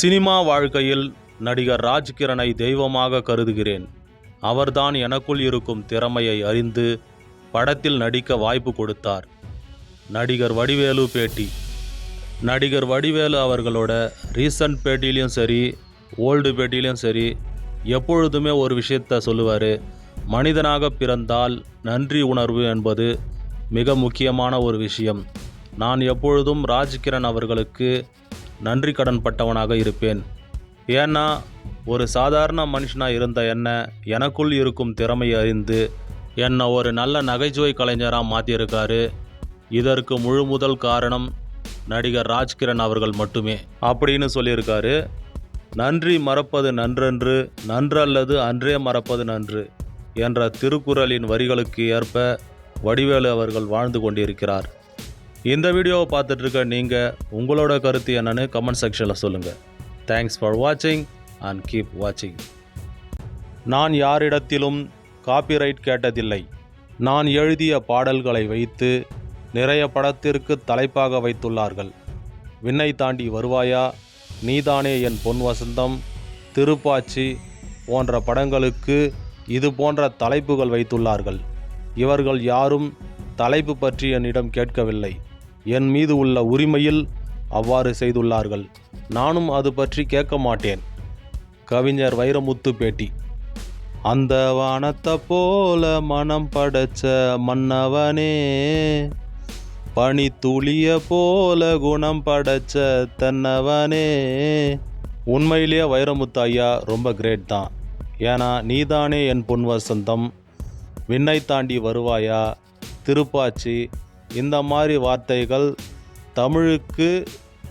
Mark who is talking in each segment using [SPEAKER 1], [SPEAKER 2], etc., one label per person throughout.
[SPEAKER 1] Cinema வாழ்க்கையில் நடிகர் ராஜ்கிரனை தெய்வமாக கருதுகிறேன். அவர்தான் எனக்குள் இருக்கும் திறமையை அறிந்து படத்தில் நடிக்க வாய்ப்பு கொடுத்தார். நடிகர் வடிவேலு பேட்டி. நடிகர் வடிவேலு அவர்களோட ரீசன்ட் பேட்டிலையும் சரி ஓல்டு பேட்டிலையும் சரி எப்பொழுதுமே ஒரு விஷயத்த சொல்லுவார் மனிதனாக பிறந்தால் நன்றி உணர்வு என்பது மிக முக்கியமான ஒரு விஷயம். நான் எப்பொழுதும் ராஜ்கிரண் அவர்களுக்கு நன்றி கடன் பட்டவனாக இருப்பேன். ஏன்னா ஒரு சாதாரண மனுஷனாக இருந்த என்ன எனக்குள் இருக்கும் திறமையை அறிந்து என்னை ஒரு நல்ல நகைச்சுவை கலைஞராக மாற்றியிருக்காரு இதற்கு முழு முதல் காரணம் நடிகர் ராஜ்கிரண் அவர்கள் மட்டுமே. அப்படின்னு சொல்லியிருக்காரு. நன்றி மறப்பது நன்றன்று நன்றல்லது அன்றே மறப்பது நன்று என்ற திருக்குறளின் வரிகளுக்கு ஏற்ப வடிவேலு அவர்கள் வாழ்ந்து கொண்டிருக்கிறார். இந்த வீடியோவை பார்த்துட்டு இருக்க நீங்கள் உங்களோட கருத்து என்னன்னு கமெண்ட் செக்ஷனில் சொல்லுங்கள் தேங்க்ஸ் ஃபார் வாட்சிங் அண்ட் கீப் வாட்சிங் நான் யாரிடத்திலும் காப்பிரைட் கேட்டதில்லை. நான் எழுதிய பாடல்களை வைத்து நிறைய படத்திற்கு தலைப்பாக வைத்துள்ளார்கள். விண்ணை தாண்டி வருவாயா? நீதானே என் பொன் வசந்தம் திருப்பாச்சி போன்ற படங்களுக்கு இது போன்ற தலைப்புகள் வைத்துள்ளார்கள். இவர்கள் யாரும் தலைப்பு பற்றி என்னிடம் கேட்கவில்லை. என் மீது உள்ள உரிமையில் அவ்வாறு செய்துள்ளார்கள். நானும் அது பற்றி கேட்க மாட்டேன். கவிஞர் வைரமுத்து பேட்டி. அந்த வானத்தை போல மனம் படைச்ச மன்னவனே பனி துளிய போல குணம் படைச்ச தென்னவனே. உண்மையிலேயே வைரமுத்து ஐயா ரொம்ப கிரேட் தான். ஏன்னா நீதானே என் பொன் வசந்தம் விண்ணை தாண்டி வருவாயா? திருப்பாச்சி இந்த மாதிரி வார்த்தைகள் தமிழுக்கு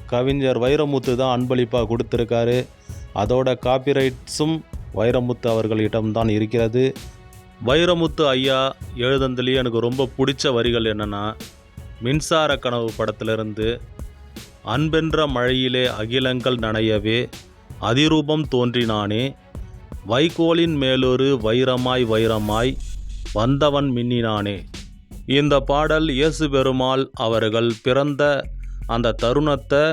[SPEAKER 1] கவிஞர் வைரமுத்து தான் அன்பளிப்பாக கொடுத்துருக்காரு. அதோட காப்பிரைட்ஸும் வைரமுத்து அவர்களிடம்தான் இருக்கிறது. வைரமுத்து ஐயா எழுதுனதுலேயே எனக்கு ரொம்ப பிடிச்ச வரிகள் என்னென்னா மின்சார கனவு படத்திலிருந்து அன்பென்ற மழையிலே அகிலங்கள் நனையவே அதிரூபம் தோன்றினானே வைகோலின் மேலொரு வைரமாய் வைரமாய் வந்தவன் மின்னினானே. இந்த பாடல் இயேசு பெருமாள் அவர்கள் பிறந்த அந்த தருணத்தை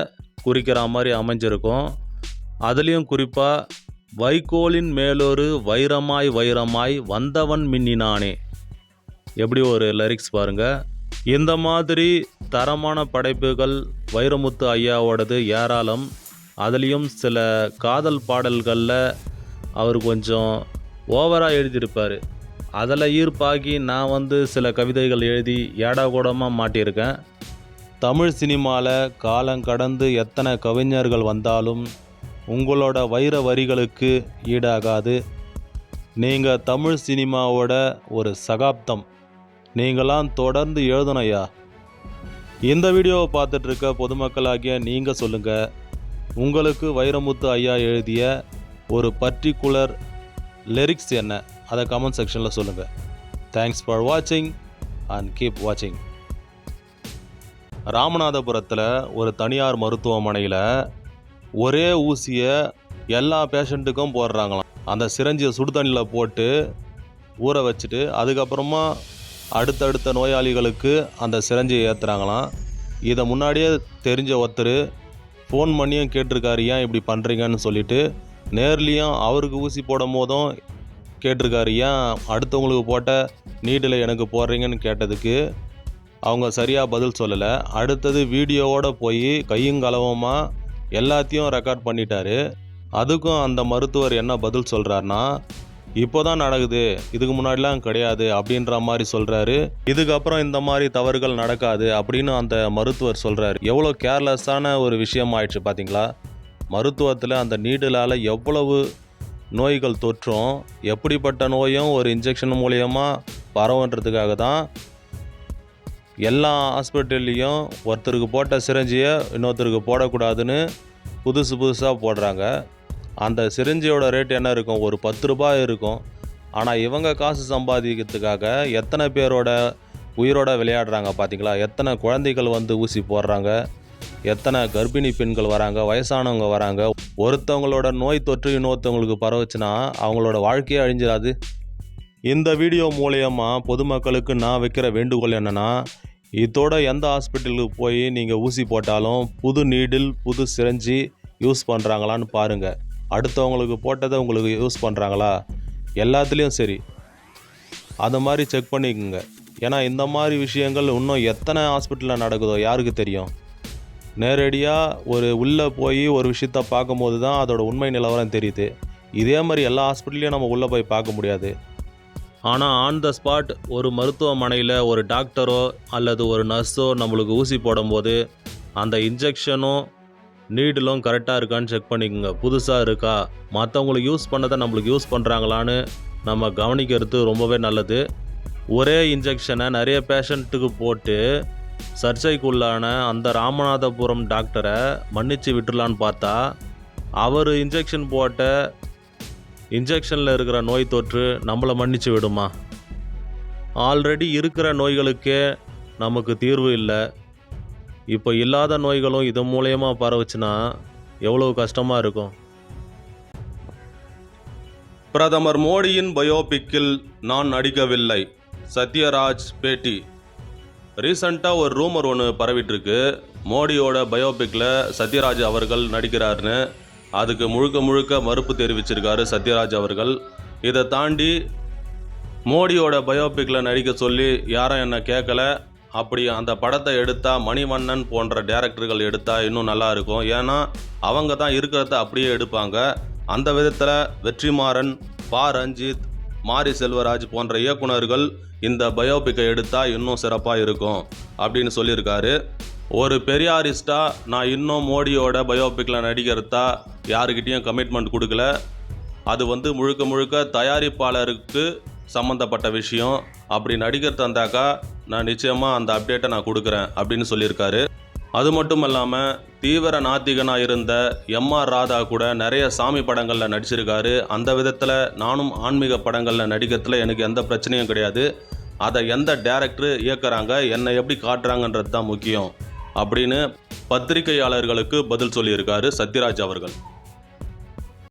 [SPEAKER 1] குறிக்கிற மாதிரி அமைஞ்சிருக்கும். அதுலேயும் குறிப்பாக வைகோலின் மேலொரு வைரமாய் வைரமாய் வந்தவன் மின்னினானே. எப்படி ஒரு லிரிக்ஸ் பாருங்கள் இந்த மாதிரி தரமான படைப்புகள் வைரமுத்து ஐயாவோடது ஏராளம். அதுலேயும் சில காதல் பாடல்களில் அவர் கொஞ்சம் ஓவராக எழுதியிருப்பார். அதில் ஈர்ப்பாகி நான் வந்து சில கவிதைகள் எழுதி ஏடாகூடமாக மாட்டியிருக்கேன். தமிழ் சினிமாவில் காலம் கடந்து எத்தனை கவிஞர்கள் வந்தாலும் உங்களோட வைர வரிகளுக்கு ஈடாகாது. நீங்கள் தமிழ் சினிமாவோட ஒரு சகாப்தம். நீங்களாம் தொடர்ந்து எழுதணையா இந்த வீடியோவை பார்த்துட்ருக்க பொதுமக்களாகிய நீங்கள் சொல்லுங்கள் உங்களுக்கு வைரமுத்து ஐயா எழுதிய ஒரு பர்டிகுலர் லிரிக்ஸ் என்ன? அதை கமெண்ட் செக்ஷனில் சொல்லுங்கள் தேங்க்ஸ் ஃபார் வாட்சிங் அண்ட் கீப் வாட்சிங் ராமநாதபுரத்தில் ஒரு தனியார் மருத்துவமனையில் ஒரே ஊசியை எல்லா பேஷண்ட்டுக்கும் போடுறாங்களாம். அந்த சிரஞ்சியை சுடு தண்ணியில் போட்டு ஊற வச்சுட்டு அதுக்கப்புறமா அடுத்தடுத்த நோயாளிகளுக்கு அந்த சிரஞ்சியை ஏற்றுறாங்களாம் இதை முன்னாடியே தெரிஞ்ச ஒருத்தர் ஃபோன் பண்ணியும் கேட்டிருக்காரு ஏன் இப்படி பண்ணுறீங்கன்னு சொல்லிட்டு நேர்லேயும் அவருக்கு ஊசி போடும் போதும் கேட்டிருக்காரு ஏன் அடுத்தவங்களுக்கு போட்ட நீடில் எனக்கு போடுறீங்கன்னு கேட்டதுக்கு அவங்க சரியாக பதில் சொல்லலை. அடுத்தது வீடியோவோடு போய் கையும் கலவமாக எல்லாத்தையும் ரெக்கார்ட் பண்ணிட்டாரு. அதுக்கும் அந்த மருத்துவர் என்ன பதில் சொல்கிறாருன்னா இப்போ தான் நடக்குது. இதுக்கு முன்னாடிலாம் கிடையாது அப்படின்ற மாதிரி சொல்கிறாரு இதுக்கப்புறம் இந்த மாதிரி தவறுகள் நடக்காது அப்படின்னு அந்த மருத்துவர் சொல்கிறாரு எவ்வளோ கேர்லெஸ்ஸான ஒரு விஷயம் ஆயிடுச்சு பார்த்தீங்களா மருத்துவத்தில் அந்த நீடலால் எவ்வளவு நோய்கள் தொற்றும் எப்படிப்பட்ட நோயும் ஒரு இன்ஜெக்ஷன் மூலயமா பரவுன்றதுக்காக தான் எல்லா ஹாஸ்பிட்டல்லையும் ஒருத்தருக்கு போட்ட சிரஞ்சியை இன்னொருத்தருக்கு போடக்கூடாதுன்னு புதுசு புதுசாக போடுறாங்க. அந்த சிரஞ்சியோட ரேட் என்ன இருக்கும்? ஒரு பத்து ரூபாய் இருக்கும். ஆனால் இவங்க காசு சம்பாதிக்கிறதுக்காக எத்தனை பேரோட உயிரோட விளையாடுறாங்க பார்த்தீங்களா எத்தனை குழந்தைகள் வந்து ஊசி போடுறாங்க? எத்தனை கர்ப்பிணி பெண்கள் வராங்க வயசானவங்க வராங்க ஒருத்தவங்களோட நோய் தொற்று இன்னொருத்தவங்களுக்கு பரவுச்சுன்னா அவங்களோட வாழ்க்கையே அழிஞ்சிடாது இந்த வீடியோ மூலயமா பொதுமக்களுக்கு நான் வைக்கிற வேண்டுகோள் என்னென்னா இதோட எந்த ஹாஸ்பிட்டலுக்கு போய் நீங்கள் ஊசி போட்டாலும் புது நீடில் புது சிரஞ்சி யூஸ் பண்ணுறாங்களான்னு பாருங்கள் அடுத்தவங்களுக்கு போட்டதை உங்களுக்கு யூஸ் பண்ணுறாங்களா எல்லாத்துலேயும் சரி. அந்த மாதிரி செக் பண்ணிக்கோங்க. ஏன்னா இந்த மாதிரி விஷயங்கள் இன்னும் எத்தனை ஹாஸ்பிட்டலில் நடக்குதோ யாருக்கு தெரியும்? நேரடியாக ஒரு உள்ளே போய் ஒரு விஷயத்த பார்க்கும்போது தான் அதோட உண்மை நிலவரம் தெரியுது. இதே மாதிரி எல்லா ஹாஸ்பிட்டல்லையும் நம்ம உள்ளே போய் பார்க்க முடியாது. ஆனால் ஆன் த ஸ்பாட் ஒரு மருத்துவமனையில் ஒரு டாக்டரோ அல்லது ஒரு நர்ஸோ நம்மளுக்கு ஊசி போடும்போது அந்த இன்ஜெக்ஷனும் நீடிலும் கரெக்டாக இருக்கான்னு செக் பண்ணிக்கோங்க. புதுசாக இருக்கா? மற்றவங்களுக்கு யூஸ் பண்ணதை நம்மளுக்கு யூஸ் பண்ணுறாங்களான்னு நம்ம கவனிக்கிறது ரொம்பவே நல்லது. ஒரே இன்ஜெக்ஷனை நிறைய பேஷண்ட்டுக்கு போட்டு சர்ச்சைக்குள்ளான அந்த ராமநாதபுரம் டாக்டரை மன்னிச்சு விட்டுலான்னு பார்த்தா அவர் இன்ஜெக்ஷன் போட்ட இன்ஜெக்ஷனில் இருக்கிற நோய் தொற்று நம்மளை மன்னிச்சு விடுமா? ஆல்ரெடி இருக்கிற நோய்களுக்கே நமக்கு தீர்வு இல்லை. இப்போ இல்லாத நோய்களும் இது மூலயமா பரவுச்சுன்னா எவ்வளோ கஷ்டமாக இருக்கும்? பிரதமர் மோடியின் பயோபிக்கில் நான் நடிக்கவில்லை. சத்யராஜ் பேட்டி. ரீசண்டாக ஒரு ரூமர் ஒன்று பரவிட்டுருக்கு. மோடியோட பயோபிக்கில் சத்யராஜ் அவர்கள் நடிக்கிறாருன்னு அதுக்கு முழுக்க முழுக்க மறுப்பு தெரிவிச்சிருக்காரு சத்யராஜ் அவர்கள். இதை தாண்டி மோடியோட பயோபிக்கில் நடிக்க சொல்லி யாரும் என்னை கேட்கல அப்படி அந்த படத்தை எடுத்தால் மணிவண்ணன் போன்ற டேரக்டர்கள் எடுத்தால் இன்னும் நல்லா இருக்கும். ஏன்னா அவங்க தான் இருக்கிறத அப்படியே எடுப்பாங்க. அந்த விதத்தில் வெற்றிமாறன் பா ரஞ்சித் மாரி செல்வராஜ் போன்ற இயக்குனர்கள் இந்த பயோபிக்கை எடுத்தால் இன்னும் சிறப்பாக இருக்கும் அப்படின்னு சொல்லியிருக்காரு. ஒரு பெரியாரிஸ்டாக நான் இன்னும் மோடியோட பயோபிக்கில் நடிக்கிறதா யாருக்கிட்டேயும் கமிட்மெண்ட் கொடுக்கல. அது வந்து முழுக்க முழுக்க தயாரிப்பாளருக்கு சம்மந்தப்பட்ட விஷயம். அப்படி நடிகர் தந்தாக்கா நான் நிச்சயமாக அந்த அப்டேட்டை நான் கொடுக்குறேன் அப்படின்னு சொல்லியிருக்காரு. அது மட்டும் இல்லாமல் தீவிர நாத்திகனாக இருந்த எம் ஆர் ராதா கூட நிறைய சாமி படங்களில் நடிச்சிருக்காரு. அந்த விதத்தில் நானும் ஆன்மீக படங்களில் நடிக்கிறதுல எனக்கு எந்த பிரச்சனையும் கிடையாது. அதை எந்த டேரக்டர் இயக்குறாங்க என்னை எப்படி காட்டுறாங்கன்றது தான் முக்கியம். அப்படின்னு பத்திரிகையாளர்களுக்கு பதில் சொல்லியிருக்காரு சத்யராஜ் அவர்கள்.